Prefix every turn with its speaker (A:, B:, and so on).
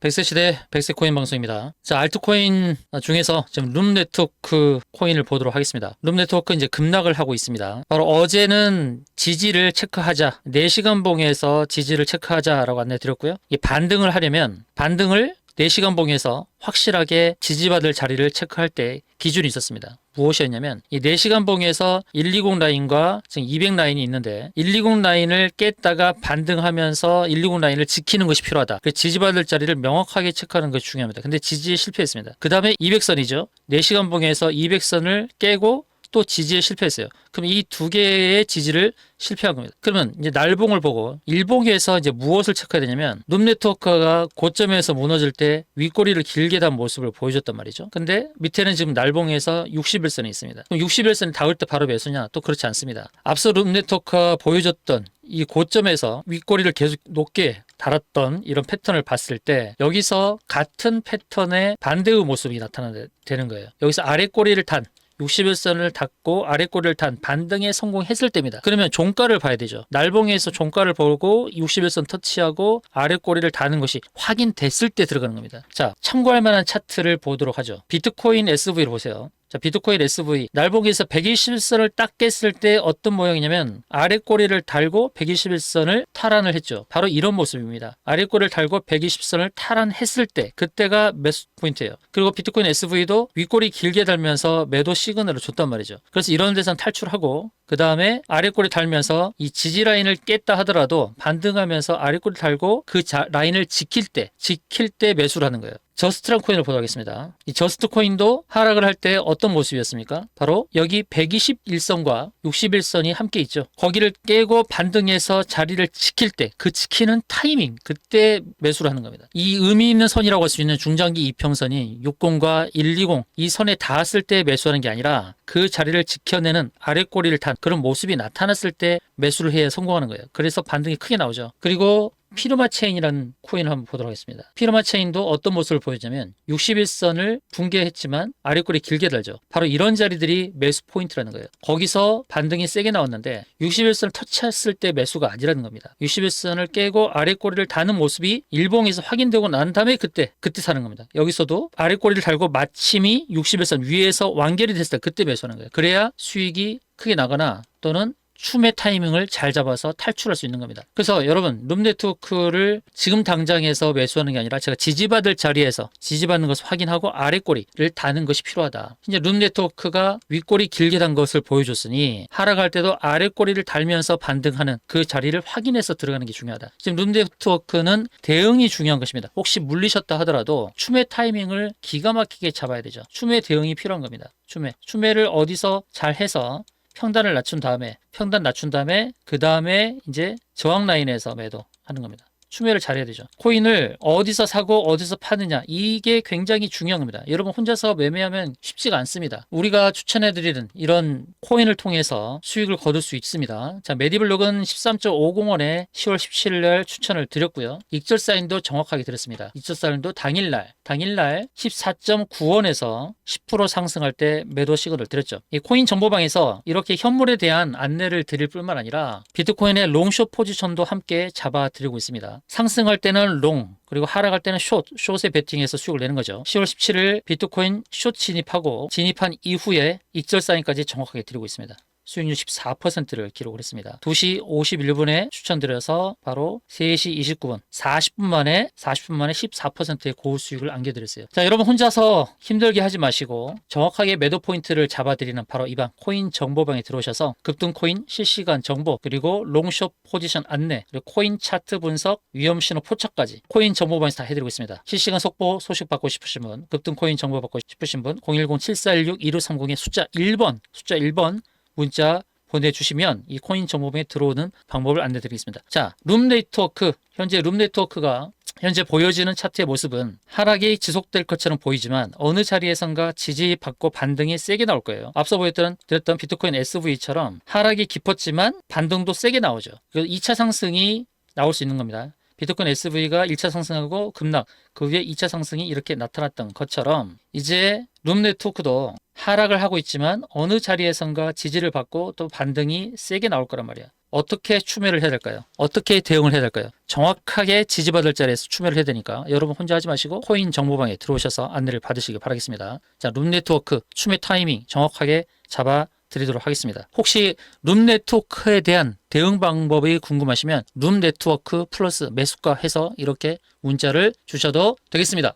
A: 백세 시대 백세 코인 방송입니다. 자, 알트코인 중에서 지금 룸 네트워크 코인을 보도록 하겠습니다. 룸 네트워크 이제 급락을 하고 있습니다. 바로 어제는 지지를 체크하자, 4시간 봉에서 지지를 체크하자라고 안내 드렸고요. 이 반등을 하려면 반등을 4시간 봉에서 확실하게 지지받을 자리를 체크할 때 기준이 있었습니다. 무엇이었냐면 이 4시간 봉에서 120 라인과 지금 200 라인이 있는데 120 라인을 깼다가 반등하면서 120 라인을 지키는 것이 필요하다. 그 지지받을 자리를 명확하게 체크하는 것이 중요합니다. 근데 지지에 실패했습니다. 그 다음에 200선이죠. 4시간 봉에서 200선을 깨고 또 지지에 실패했어요. 그럼 이 두 개의 지지를 실패한 겁니다. 그러면 이제 날봉을 보고 일봉에서 이제 무엇을 체크해야 되냐면 룸 네트워크가 고점에서 무너질 때 윗꼬리를 길게 단 모습을 보여줬단 말이죠. 근데 밑에는 지금 날봉에서 61선이 있습니다. 그럼 61선이 닿을 때 바로 매수냐? 또 그렇지 않습니다. 앞서 룸 네트워크가 보여줬던 이 고점에서 윗꼬리를 계속 높게 달았던 이런 패턴을 봤을 때 여기서 같은 패턴의 반대의 모습이 나타나는 거예요. 여기서 아랫꼬리를 탄 61선을 닫고 아랫꼬리를 탄 반등에 성공했을 때입니다. 그러면 종가를 봐야 되죠. 날봉에서 종가를 보고 61선 터치하고 아랫꼬리를 다는 것이 확인됐을 때 들어가는 겁니다. 자, 참고할 만한 차트를 보도록 하죠. 비트코인 SV를 보세요. 자, 비트코인 SV 날봉에서 121선을 딱 깼을 때 어떤 모양이냐면 아랫꼬리를 달고 121선을 탈환을 했죠. 바로 이런 모습입니다. 아랫꼬리를 달고 120선을 탈환했을 때 그때가 매수 포인트예요. 그리고 비트코인 SV도 윗꼬리 길게 달면서 매도 시그널을 줬단 말이죠. 그래서 이런 데선 탈출하고 그 다음에 아랫꼬리 달면서 이 지지 라인을 깼다 하더라도 반등하면서 아랫꼬리 달고 그 자, 라인을 지킬 때 지킬 때 매수를 하는 거예요. 저스트란 코인을 보도록 하겠습니다. 이 저스트 코인도 하락을 할 때 어떤 모습이었습니까? 바로 여기 121선과 61선이 함께 있죠. 거기를 깨고 반등해서 자리를 지킬 때 그 지키는 타이밍 그때 매수를 하는 겁니다. 이 의미 있는 선이라고 할 수 있는 중장기 이평선이 60과 120 이 선에 닿았을 때 매수하는 게 아니라 그 자리를 지켜내는 아랫꼬리를 탄 그런 모습이 나타났을 때 매수를 해야 성공하는 거예요. 그래서 반등이 크게 나오죠. 그리고 피르마 체인이라는 코인을 한번 보도록 하겠습니다. 피르마 체인도 어떤 모습을 보여주냐면 61선을 붕괴했지만 아랫꼬리 길게 달죠. 바로 이런 자리들이 매수 포인트라는 거예요. 거기서 반등이 세게 나왔는데 61선을 터치했을 때 매수가 아니라는 겁니다. 61선을 깨고 아랫꼬리를 다는 모습이 일봉에서 확인되고 난 다음에 그때 그때 사는 겁니다. 여기서도 아랫꼬리를 달고 마침이 61선 위에서 완결이 됐을 때 그때 매수하는 거예요. 그래야 수익이 크게 나거나 또는 춤의 타이밍을 잘 잡아서 탈출할 수 있는 겁니다. 그래서 여러분 룸네트워크를 지금 당장에서 매수하는 게 아니라 제가 지지받을 자리에서 지지받는 것을 확인하고 아랫꼬리를 다는 것이 필요하다. 이제 룸네트워크가 윗꼬리 길게 단 것을 보여줬으니 하락할 때도 아랫꼬리를 달면서 반등하는 그 자리를 확인해서 들어가는 게 중요하다. 지금 룸네트워크는 대응이 중요한 것입니다. 혹시 물리셨다 하더라도 춤의 타이밍을 기가 막히게 잡아야 되죠. 춤의 대응이 필요한 겁니다. 춤에 춤에를 어디서 잘 해서 평단을 낮춘 다음에 평단 낮춘 다음에 그 다음에 이제 저항 라인에서 매도 하는 겁니다. 추매를 잘해야 되죠. 코인을 어디서 사고 어디서 파느냐 이게 굉장히 중요한 겁니다. 여러분 혼자서 매매하면 쉽지가 않습니다. 우리가 추천해드리는 이런 코인을 통해서 수익을 거둘 수 있습니다. 자 메디블록은 13.50원에 10월 17일 날 추천을 드렸고요. 익절 사인도 정확하게 드렸습니다. 익절 사인도 당일날 당일날 14.9원에서 10% 상승할 때 매도 시그널을 드렸죠. 이 코인 정보방에서 이렇게 현물에 대한 안내를 드릴 뿐만 아니라 비트코인의 롱숏 포지션도 함께 잡아 드리고 있습니다. 상승할 때는 롱, 그리고 하락할 때는 숏, 숏에 베팅해서 수익을 내는 거죠. 10월 17일 비트코인 숏 진입하고 진입한 이후에 익절 사인까지 정확하게 드리고 있습니다. 수익률 14%를 기록을 했습니다. 2시 51분에 추천드려서 바로 3시 29분, 40분 만에 40분 만에 14%의 고우 수익을 안겨드렸어요. 자, 여러분 혼자서 힘들게 하지 마시고 정확하게 매도 포인트를 잡아드리는 바로 이 방 코인 정보방에 들어오셔서 급등 코인 실시간 정보 그리고 롱숏 포지션 안내 그리고 코인 차트 분석 위험 신호 포착까지 코인 정보방에서 다 해드리고 있습니다. 실시간 속보 소식 받고 싶으신 분, 급등 코인 정보 받고 싶으신 분 010-7416-2530의 숫자 1번 숫자 1번 문자 보내주시면 이 코인 정보방에 들어오는 방법을 안내드리겠습니다. 자, 룸 네트워크 현재 룸 네트워크가 현재 보여지는 차트의 모습은 하락이 지속될 것처럼 보이지만 어느 자리에선가 지지받고 반등이 세게 나올 거예요. 앞서 보였던 드렸던 비트코인 SV처럼 하락이 깊었지만 반등도 세게 나오죠. 2차 상승이 나올 수 있는 겁니다. 비트코인 SV가 1차 상승하고 급락, 그 위에 2차 상승이 이렇게 나타났던 것처럼 이제 룸 네트워크도 하락을 하고 있지만 어느 자리에선가 지지를 받고 또 반등이 세게 나올 거란 말이야. 어떻게 추매를 해야 될까요? 어떻게 대응을 해야 될까요? 정확하게 지지받을 자리에서 추매를 해야 되니까 여러분 혼자 하지 마시고 코인 정보방에 들어오셔서 안내를 받으시기 바라겠습니다. 자, 룸 네트워크 추매 타이밍 정확하게 잡아 드리도록 하겠습니다. 혹시 룸 네트워크에 대한 대응 방법이 궁금하시면 룸 네트워크 플러스 매수가 해서 이렇게 문자를 주셔도 되겠습니다.